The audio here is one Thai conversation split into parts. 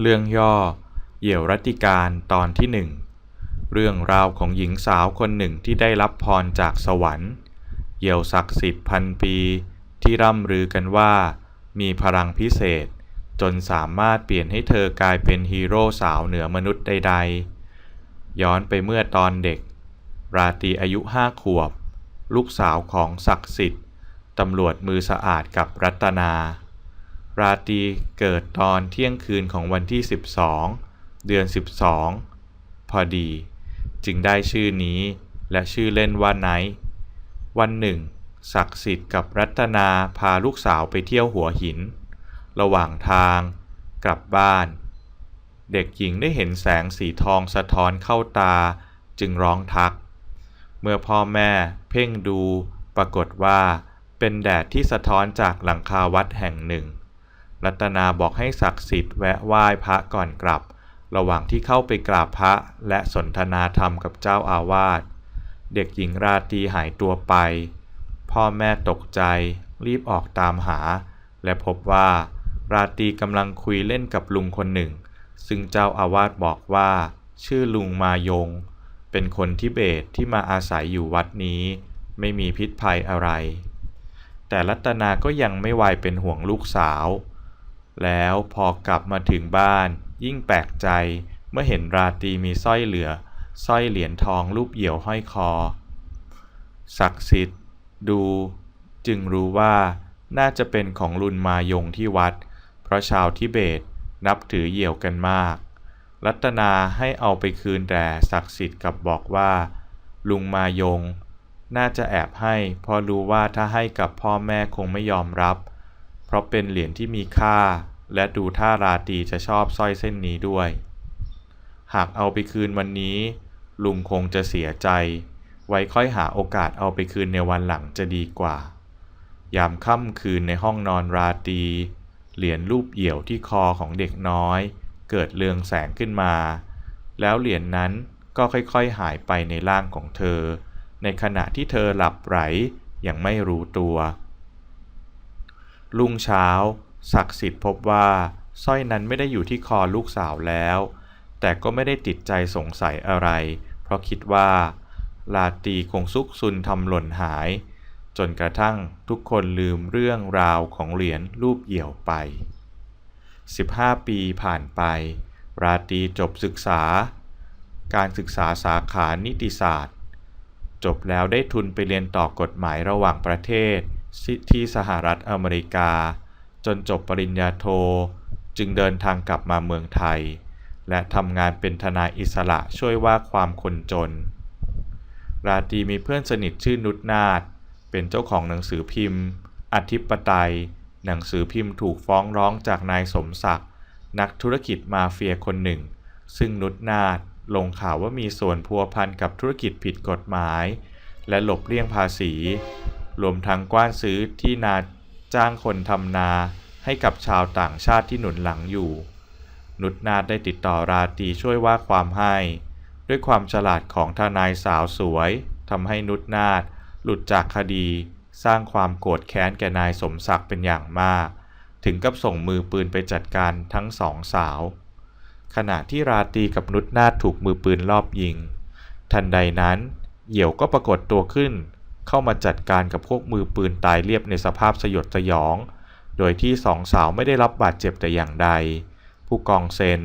เรื่องย่อ เหี่ยวรัติการตอนที่หนึ่ง เรื่องราวของหญิงสาวคนหนึ่งที่ได้รับพรจากสวรรค์ เหี่ยวศักดิ์สิทธิ์พันปี ที่ร่ำลือกันว่า มีพลังพิเศษ จนสามารถเปลี่ยนให้เธอกลายเป็นฮีโร่สาวเหนือมนุษย์ใด ๆ ย้อนไปเมื่อตอนเด็ก ราตรีอายุห้าขวบ ลูกสาวของศักดิ์สิทธิ์ตำรวจมือสะอาดกับรัตนา ราตรีเกิดตอนเที่ยงคืนของวันที่ 12 เดือน 12 พอดี จึงได้ชื่อนี้และชื่อเล่นว่าไนท์วันหนึ่ง ศักดิ์สิทธิ์กับรัตนาพาลูกสาวไปเที่ยวหัวหิน ระหว่างทางกลับบ้าน เด็กหญิงได้เห็นแสงสีทองสะท้อนเข้าตาจึงร้องทัก เมื่อพ่อแม่เพ่งดูปรากฏว่าเป็นแดดที่สะท้อนจากหลังคาวัดแห่งหนึ่ง รัตนาบอกให้ศักดิ์สิทธิ์แวะไหว้พระก่อนกลับ ระหว่างที่เข้าไปกราบพระและสนทนาธรรมกับเจ้าอาวาส เด็กหญิงราตรีหายตัวไป พ่อแม่ตกใจ รีบออกตามหา และพบว่า ราตรีกำลังคุยเล่นกับลุงคนหนึ่ง ซึ่งเจ้าอาวาสบอกว่า ชื่อลุงมายง เป็นคนทิเบตที่มาอาศัยอยู่วัดนี้ ไม่มีพิษภัยอะไร แต่รัตนาก็ยังไม่วายเป็นห่วงลูกสาว แล้วพอกลับมาถึงบ้าน ยิ่งแปลกใจเมื่อเห็นราตรีมีสร้อยเหลือสร้อยเหรียญทองรูปเหี่ยวห้อยคอ ศักดิ์สิทธิ์ ดู จึงรู้ว่าน่าจะเป็นของลุนมายงที่วัด เพราะชาวทิเบตนับถือเหี่ยวกันมาก รัตนาให้เอาไปคืนแต่ศักดิ์สิทธิ์กับบอกว่า ลุงมายง น่าจะแอบให้เพราะรู้ว่าถ้าให้กับพ่อแม่คงไม่ยอมรับเราะเป็นเหรียญที่มีค่า และดูท่าราตีจะชอบสร้อยเส้นนี้ด้วย หากเอาไปคืนวันนี้ ลุงคงจะเสียใจ ไว้ค่อยหาโอกาสเอาไปคืนในวันหลังจะดีกว่า ยามค่ำคืนในห้องนอนราตี เหรียญรูปเหี่ยวที่คอของเด็กน้อย เกิดเรืองแสงขึ้นมา แล้วเหรียญนนั้นก็ค่อยๆหายไปในร่างของเธอ ในขณะที่เธอหลับไหลอย่างไม่รู้ตัว รุ่งเช้า ศักดิ์สิทธิ์พบว่าสร้อยนั้นไม่ได้อยู่ที่คอลูกสาวแล้ว แต่ก็ไม่ได้ติดใจสงสัยอะไร เพราะคิดว่า ลาตีคงซุกซุนทำหล่นหาย จนกระทั่งทุกคนลืมเรื่องราวของเหรียญรูปเหี่ยวไป 15 ปีผ่านไป ราตีจบศึกษา การศึกษาสาขานิติศาสตร์ จบแล้วได้ทุนไปเรียนต่อกฎหมายระหว่างประเทศ ที่สหรัฐอเมริกา จนจบปริญญาโท จึงเดินทางกลับมาเมืองไทย และทำงานเป็นทนายอิสระช่วยว่าความคนจน ราตรีมีเพื่อนสนิทชื่อนุชนาถเป็นเจ้าของหนังสือพิมพ์ อธิปไตย หนังสือพิมพ์ถูกฟ้องร้องจากนายสมศักดิ์นักธุรกิจมาเฟียคนหนึ่ง ซึ่งนุชนาถลงข่าวว่ามีส่วนพัวพันกับธุรกิจผิดกฎหมาย และหลบเลี่ยงภาษี รวมทั้งกว้านซื้อที่นาจ้างคนทำนาให้กับชาวต่างชาติที่หนุนหลังอยู่ นุชนาถได้ติดต่อราตรีช่วยว่าความให้ ด้วยความฉลาดของทนายสาวสวยทำให้นุชนาถหลุดจากคดี สร้างความโกรธแค้นแก่นายสมศักดิ์เป็นอย่างมาก ถึงกับส่งมือปืนไปจัดการทั้งสองสาว ขณะที่ราตรีกับนุชนาถถูกมือปืนลอบยิง ทันใดนั้น เหยี่ยวก็ปรากฏตัวขึ้น เข้ามาจัดการกับพวกมือปืนตายเรียบในสภาพสยดสยอง โดยที่สองสาวไม่ได้รับบาดเจ็บแต่อย่างใด ผู้กองเซน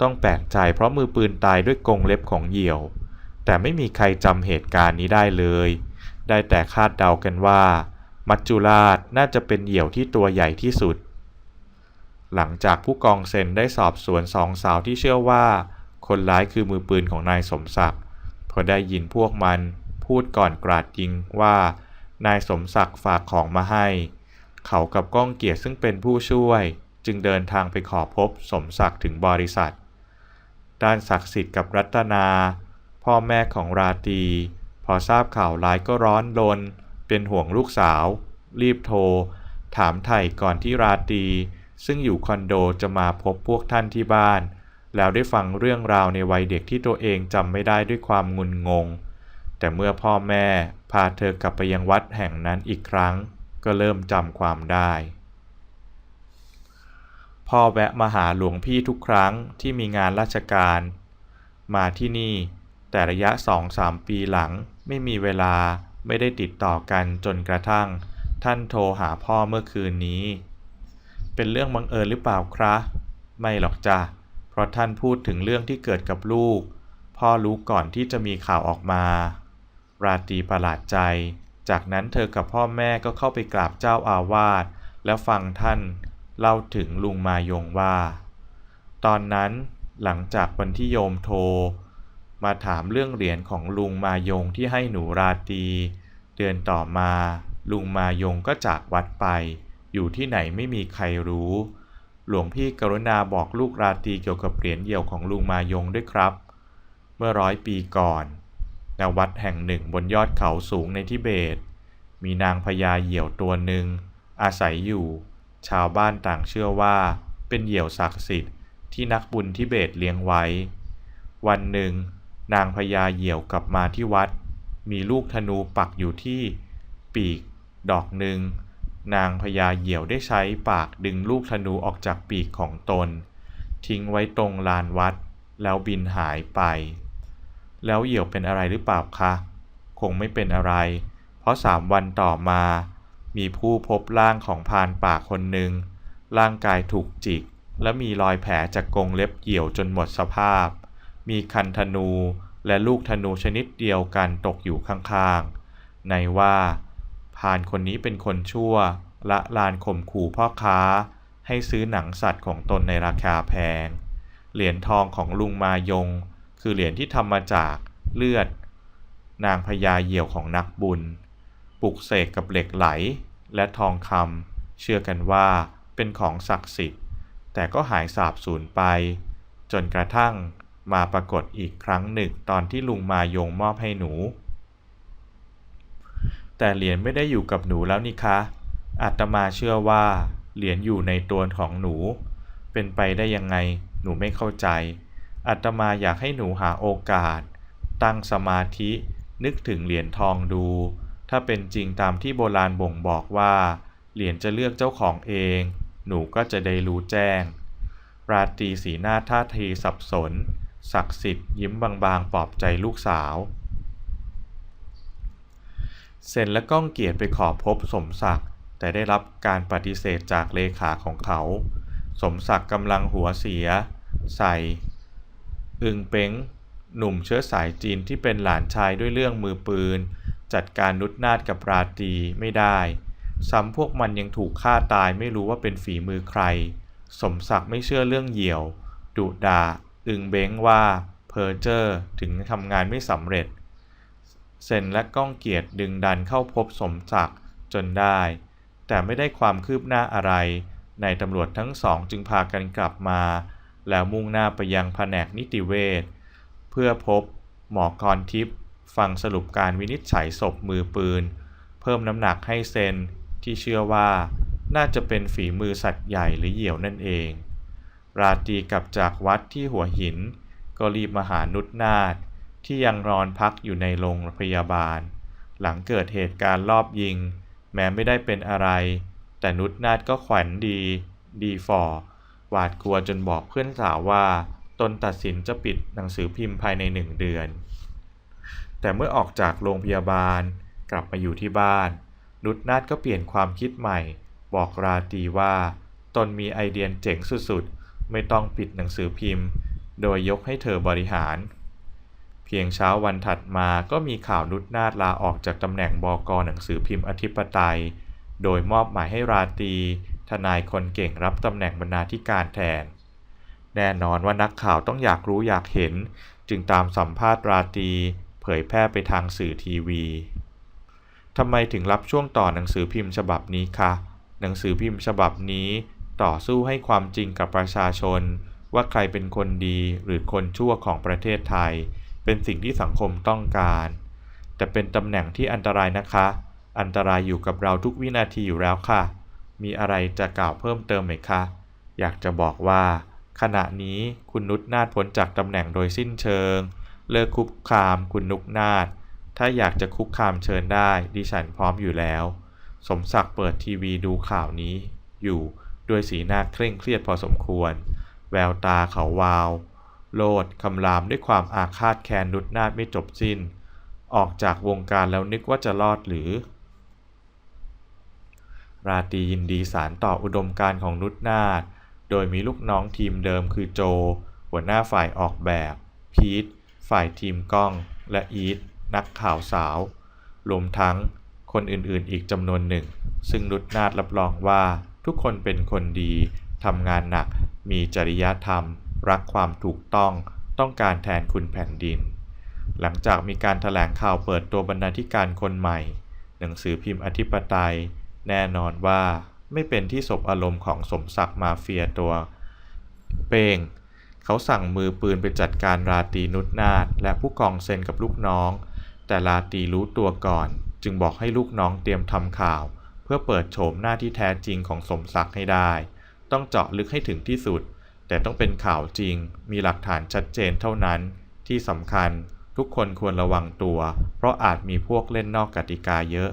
ต้องแปลกใจเพราะมือปืนตายด้วยกรงเล็บของเหยี่ยว แต่ไม่มีใครจำเหตุการณ์นี้ได้เลย ได้แต่คาดเดากันว่า มัจจุราชน่าจะเป็นเหยี่ยวที่ตัวใหญ่ที่สุด หลังจากผู้กองเซนได้สอบสวนสองสาวที่เชื่อว่า คนร้ายคือมือปืนของนายสมศักดิ์พอได้ยินพวกมัน พูดก่อนกราดยิงว่า นายสมศักดิ์ฝากของมาให้ เขากับก้องเกียรติซึ่งเป็นผู้ช่วย จึงเดินทางไปขอพบสมศักดิ์ถึงบริษัท ด้านศักดิ์สิทธิ์กับรัตนา พ่อแม่ของราตรีพอทราบข่าวร้ายก็ร้อนรนเป็นห่วงลูกสาว รีบโทร ถามไถ่ก่อนที่ราตรีซึ่งอยู่คอนโดจะมาพบพวกท่านที่บ้าน แล้วได้ฟังเรื่องราวในวัยเด็กที่ตัวเองจำไม่ได้ด้วยความงุนงง แต่เมื่อพ่อแม่พาเธอกลับไปยังวัดแห่งนั้นอีกครั้ง ก็เริ่มจำความได้ พ่อแวะมาหาหลวงพี่ทุกครั้งที่มีงานราชการ มาที่นี่แต่ระยะสองสามปีหลังไม่มีเวลาไม่ได้ติดต่อกันจนกระทั่ง ท่านโทรหาพ่อเมื่อคืนนี้ เป็นเรื่องบังเอิญหรือเปล่าครับไม่หรอกจ้ะ เพราะท่านพูดถึงเรื่องที่เกิดกับลูก พ่อรู้ก่อนที่จะมีข่าวออกมา ราตรีประหลาดใจ จากนั้นเธอกับพ่อแม่ก็เข้าไปกราบเจ้าอาวาสแล้วฟังท่าน เล่าถึงลุงมายงว่า ตอนนั้นหลังจากวันที่โยมโทร มาถามเรื่องเหรียญของลุงมายงที่ให้หนูราตรีเดือนต่อมา ลุงมายงก็จากวัดไป อยู่ที่ไหนไม่มีใครรู้ หลวงพี่กรุณาบอกลูกราตรีเกี่ยวกับเหรียญเหี่ยวของลุงมายงด้วยครับ เมื่อร้อยปีก่อน ณวัดแห่งหนึ่งบนยอดเขาสูงในทิเบต มีนางพญาเหยี่ยวตัวหนึ่ง อาศัยอยู่ ชาวบ้านต่างเชื่อว่า เป็นเหยี่ยวศักดิ์สิทธิ์ที่นักบุญทิเบตเลี้ยงไว้ วันหนึ่ง นางพญาเหยี่ยวกลับมาที่วัด มีลูกธนูปักอยู่ที่ปีก ดอกหนึ่ง นางพญาเหยี่ยวได้ใช้ปากดึงลูกธนูออกจากปีกของตน ทิ้งไว้ตรงลานวัด แล้วบินหายไป แล้วเหี่ยวเป็นอะไรหรือเปล่าคะ คงไม่เป็นอะไร เพราะสามวันต่อมา มีผู้พบร่างของพานป่าคนหนึ่ง ร่างกายถูกจิก และมีรอยแผลจากกรงเล็บเหี่ยวจนหมดสภาพ มีคันธนูและลูกธนูชนิดเดียวกันตกอยู่ข้างๆ ในว่าพานคนนี้เป็นคนชั่ว ละลานข่มขู่พ่อค้า ให้ซื้อหนังสัตว์ของตนในราคาแพง เหรียญทองของลุงมายง คือเหรียญที่ทำมาจากเลือด นางพญาเหยี่ยวของนักบุญ ปลุกเสกกับเหล็กไหล และทองคำเชื่อกันว่าเป็นของศักดิ์สิทธิ์ แต่ก็หายสาบสูญไป จนกระทั่งมาปรากฏอีกครั้งหนึ่งตอนที่ลุงมายงมอบให้หนู แต่เหรียญไม่ได้อยู่กับหนูแล้วนี่คะอาตมาเชื่อว่าเหรียญอยู่ในตัวของหนู เป็นไปได้ยังไงหนูไม่เข้าใจ อาตมาอยากให้หนูหาโอกาส ตั้งสมาธินึกถึงเหรียญทองดู ถ้าเป็นจริงตามที่โบราณบ่งบอกว่า เหรียญจะเลือกเจ้าของเอง หนูก็จะได้รู้แจ้ง ราตรีสีหน้าท่าทีสับสน ศักดิ์สิทธิ์ยิ้มบางๆปลอบใจลูกสาวเซนและก้องเกียรติไปขอพบสมศักดิ์แต่ได้รับการปฏิเสธจากเลขาของเขา สมศักดิ์กำลังหัวเสีย ใส่ อึงเป้งหนุ่มเชื้อสายจีนที่เป็นหลานชายด้วยเรื่องมือปืน จัดการนุดนาดกับราตรีไม่ได้ซ้ำพวกมันยังถูกฆ่าตายไม่รู้ว่าเป็นฝีมือใคร สมศักดิ์ไม่เชื่อเรื่องเหี่ยว ดุดาอึงเบ้งว่าเพอร์เจอร์ถึงทำงานไม่สำเร็จ เซนและก้องเกียรติดึงดันเข้าพบสมศักดิ์จนได้ แต่ไม่ได้ความคืบหน้าอะไร ในตำรวจทั้งสองจึงพากันกลับมา แล้วมุ่งหน้าไปยังแผนกนิติเวชเพื่อพบหมอกรทิพย์ฟังสรุปการวินิจฉัยศพมือปืน เพิ่มน้ำหนักให้เซนที่เชื่อว่าน่าจะเป็นฝีมือสัตว์ใหญ่หรือเหยี่ยวนั่นเอง ราตรีกลับจากวัดที่หัวหิน ก็รีบมาหานุชนาถที่ยังนอนพักอยู่ในโรงพยาบาล หลังเกิดเหตุการณ์รอบยิง แม้ไม่ได้เป็นอะไร แต่นุชนาถก็ขวัญดี ดีฟอร์ หวาดกลัวจนบอกเพื่อนสาวว่า ตนตัดสินจะปิดหนังสือพิมพ์ภายในหนึ่งเดือน แต่เมื่อออกจากโรงพยาบาลกลับมาอยู่ที่บ้าน นุชนาถก็เปลี่ยนความคิดใหม่ บอกราตีว่า ตนมีไอเดียเจ๋งสุดๆ ไม่ต้องปิดหนังสือพิมพ์ โดยยกให้เธอบริหาร เพียงเช้าวันถัดมาก็มีข่าวนุชนาถลาออกจากตำแหน่งบกหนังสือพิมพ์อธิปไตย โดยมอบหมายให้ราตี ทนายคนเก่งรับตำแหน่งบรรณาธิการแทน แน่นอนว่านักข่าวต้องอยากรู้อยากเห็น จึงตามสัมภาษณ์ราตรีเผยแพร่ไปทางสื่อทีวีทำไมถึงรับช่วงต่อหนังสือพิมพ์ฉบับนี้คะ หนังสือพิมพ์ฉบับนี้ต่อสู้ให้ความจริงกับประชาชน ว่าใครเป็นคนดีหรือคนชั่วของประเทศไทย เป็นสิ่งที่สังคมต้องการ แต่เป็นตำแหน่งที่อันตรายนะคะ อันตรายอยู่กับเราทุกวินาทีอยู่แล้วค่ะ มีอะไรจะกล่าวเพิ่มเติมไหมคะ อยากจะบอกว่า ขณะนี้คุณนุชนาถพ้นจากตำแหน่งโดยสิ้นเชิง เลิกคุกคามคุณนุกนาถถ้าอยากจะคุกคามเชิญได้ ดิฉันพร้อมอยู่แล้ว สมศักดิ์เปิดทีวีดูข่าวนี้ อยู่ด้วยสีหน้าเคร่งเครียดพอสมควร แววตาเขาวาว โลดคำรามด้วยความอาฆาตแค้นนุดนาดไม่จบสิ้น ออกจากวงการแล้วนึกว่าจะรอดหรือ ราตรียินดีสารต่ออุดมการของนุดนาดโดยมีลูกน้องทีมเดิมคือโจ หัวหน้าฝ่ายออกแบบ พีท ฝ่ายทีมกล้อง และอีท นักข่าวสาว รวมทั้งคนอื่นๆ อีกจำนวนหนึ่ง ซึ่งนุดนาดรับรองว่าทุกคนเป็นคนดี ทำงานหนัก มีจริยธรรม รักความถูกต้อง ต้องการแทนคุณแผ่นดิน หลังจากมีการถแถลงข่าวเปิดตัวบรรณาธิการคนใหม่ หนังสือพิมพ์อธิปไตย แน่นอนว่าไม่เป็นที่สบอารมณ์ของสมศักดิ์มาเฟียตัว เป้งเขาสั่งมือปืนไปจัดการราตีนุชนาถและผู้กองเซนกับลูกน้อง แต่ราตีรู้ตัวก่อน จึงบอกให้ลูกน้องเตรียมทำข่าว เพื่อเปิดโฉมหน้าที่แท้จริงของสมศักดิ์ให้ได้ ต้องเจาะลึกให้ถึงที่สุด แต่ต้องเป็นข่าวจริง มีหลักฐานชัดเจนเท่านั้น ที่สำคัญทุกคนควรระวังตัว เพราะอาจมีพวกเล่นนอกกติกาเยอะ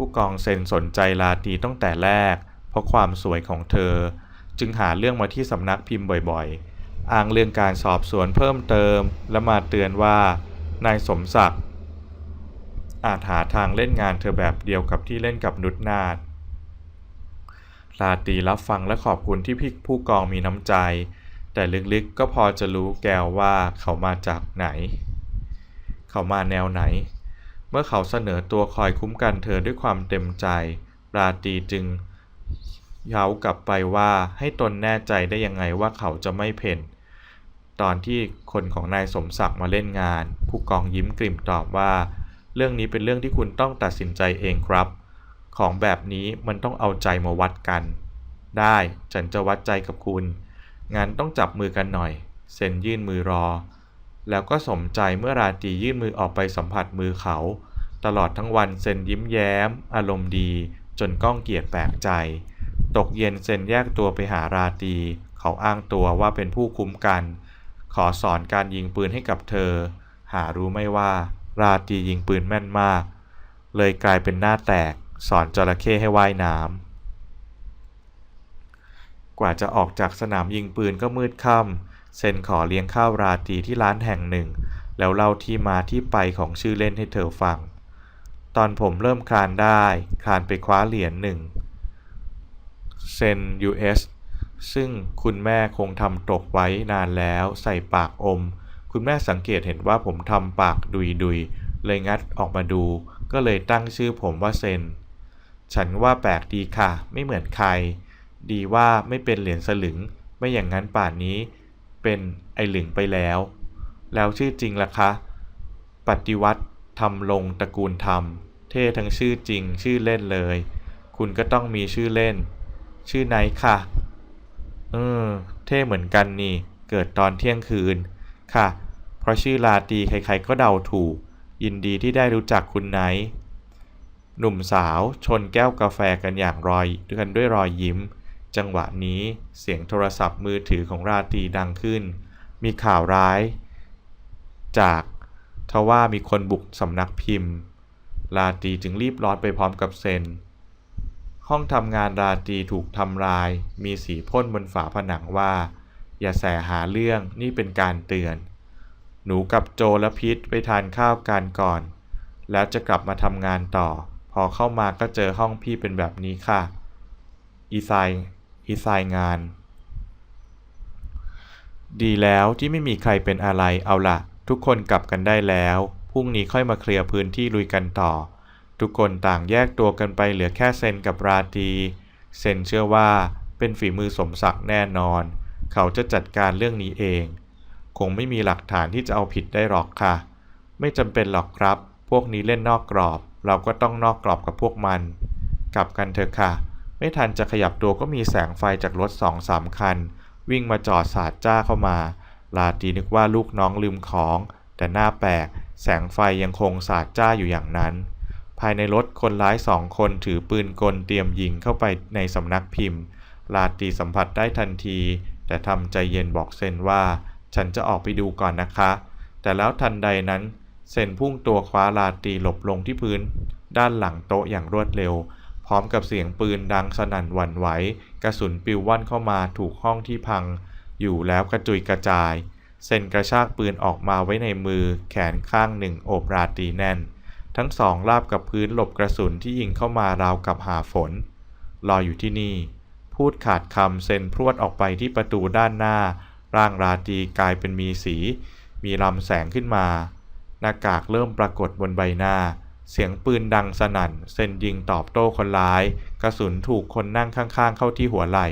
ผู้กองเซนสนใจลาตีตั้งแต่แรก เพราะความสวยของเธอ จึงหาเรื่องมาที่สำนักพิมพ์บ่อยๆ อ้างเรื่องการสอบสวนเพิ่มเติม และมาเตือนว่านายสมศักดิ์อาจหาทางเล่นงานเธอแบบเดียวกับที่เล่นกับนุชนาถลาตีรับฟังและขอบคุณที่พี่ผู้กองมีน้ำใจ แต่ลึกๆก็พอจะรู้แกวว่าเขามาจากไหน เขามาแนวไหน เมื่อเขาเสนอตัวคอยคุ้มกันเธอด้วยความเต็มใจ ราตรีจึงเย้ากลับไปว่าให้ตนแน่ใจได้ยังไงว่าเขาจะไม่เพ่น ตอนที่คนของนายสมศักดิ์มาเล่นงาน ผู้กองยิ้มกลิ่มตอบว่า เรื่องนี้เป็นเรื่องที่คุณต้องตัดสินใจเองครับ ของแบบนี้มันต้องเอาใจมาวัดกัน ได้ฉันจะวัดใจกับคุณงั้นต้องจับมือกันหน่อย เซนยื่นมือรอ แล้วก็สมใจเมื่อราตรียื่นมือออกไปสัมผัสมือเขา ตลอดทั้งวันเซนยิ้มแย้ม อารมณ์ดี จนก้องเกียรติแปลกใจ ตกเย็นเซนแยกตัวไปหาราตรีเขาอ้างตัวว่าเป็นผู้คุ้มกัน ขอสอนการยิงปืนให้กับเธอ หารู้ไม่ว่า ราตรียิงปืนแม่นมาก เลยกลายเป็นหน้าแตก สอนจระเข้ให้ว่ายน้ำกว่าจะออกจากสนามยิงปืนก็มืดค่ำ เซนขอเลี้ยงข้าวราตรีที่ร้านแห่งหนึ่ง แล้วเล่าที่มาที่ไปของชื่อเล่นให้เธอฟัง ตอนผมเริ่มคลานได้ คลานไปคว้าเหรียญหนึ่งเซน US ซึ่งคุณแม่คงทำตกไว้นานแล้วใส่ปากอม คุณแม่สังเกตเห็นว่าผมทำปากดุยดุยเลยงัดออกมาดู ก็เลยตั้งชื่อผมว่าเซน ฉันว่าแปลกดีค่ะ ไม่เหมือนใคร ดีว่าไม่เป็นเหรียญสลึง ไม่อย่างนั้นป่านนี้ เป็นไอหลึงไปแล้ว แล้วชื่อจริงล่ะคะ ปฏิวัติทำลงตระกูลธรรม เท่ทั้งชื่อจริงชื่อเล่นเลย คุณก็ต้องมีชื่อเล่น ชื่อไหนค่ะ เออ เท่เหมือนกันนี่ เกิดตอนเที่ยงคืน ค่ะ เพราะชื่อลาตีใครๆก็เดาถูก ยินดีที่ได้รู้จักคุณไนหนุ่มสาวชนแก้วกาแฟกันอย่างรอยกันด้วยรอยยิ้ม จังหวะนี้เสียงโทรศัพท์มือถือของราตรีดังขึ้น มีข่าวร้าย จากทว่ามีคนบุกสำนักพิมพ์ ราตรีจึงรีบร้อนไปพร้อมกับเซน ห้องทำงานราตรีถูกทำลาย มีสีพ่นบนฝาผนังว่า อย่าแสหาเรื่องนี่เป็นการเตือน หนูกับโจและพิษไปทานข้าวกันก่อน แล้วจะกลับมาทำงานต่อ พอเข้ามาก็เจอห้องพี่เป็นแบบนี้ค่ะ อีไซ อีไซงาน ดีแล้วที่ไม่มีใครเป็นอะไรเอาละทุกคนกลับกันได้แล้ว พรุ่งนี้ค่อยมาเคลียร์พื้นที่ลุยกันต่อ ทุกคนต่างแยกตัวกันไปเหลือแค่เซนกับราตีเซนเชื่อว่าเป็นฝีมือสมศักดิ์แน่นอน เขาจะจัดการเรื่องนี้เอง คงไม่มีหลักฐานที่จะเอาผิดได้หรอกค่ะ ไม่จำเป็นหรอกครับ พวกนี้เล่นนอกกรอบ เราก็ต้องนอกกรอบกับพวกมัน กลับกันเถอะค่ะ ไม่ทันจะขยับตัวก็มีแสงไฟจากรถสองสามคัน วิ่งมาจอดสาดจ้าเข้ามา ลาตีนึกว่าลูกน้องลืมของ แต่หน้าแปลก แสงไฟยังคงสาดจ้าอยู่อย่างนั้น ภายในรถคนร้ายสองคนถือปืนกลเตรียมยิงเข้าไปในสำนักพิมพ์ ลาตีสัมผัสได้ทันที แต่ทำใจเย็นบอกเซนว่า ฉันจะออกไปดูก่อนนะคะ แต่แล้วทันใดนั้นเซนพุ่งตัวคว้าลาตีหลบลงที่พื้น ด้านหลังโต๊ะอย่างรวดเร็ว พร้อมกับเสียงปืนดังสนั่นหวั่นไหว กระสุนปิวว่อนเข้ามาถูกห้องที่พัง อยู่แล้วกระจุยกระจาย เซนกระชากปืนออกมาไว้ในมือ แขนข้างหนึ่งโอบราตีแน่น ทั้งสองราบกับพื้นหลบกระสุนที่ยิงเข้ามาราวกับหาฝน รออยู่ที่นี่ พูดขาดคำเซนพรวดออกไปที่ประตูด้านหน้า ร่างราตีกลายเป็นมีสี มีลำแสงขึ้นมา หน้ากากเริ่มปรากฏบนใบหน้า เสียงปืนดังสนั่น เซนยิงตอบโต้คนร้าย กระสุนถูกคนนั่งข้างๆ เข้าที่หัวไหล่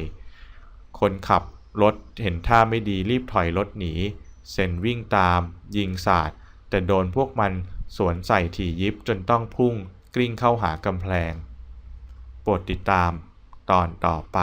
คนขับรถเห็นท่าไม่ดีรีบถอยรถหนี เซนวิ่งตาม ยิงสาดแต่โดนพวกมันสวนใส่ถี่ยิบจนต้องพุ่ง กลิ้งเข้าหากำแพง โปรดติดตามตอนต่อไป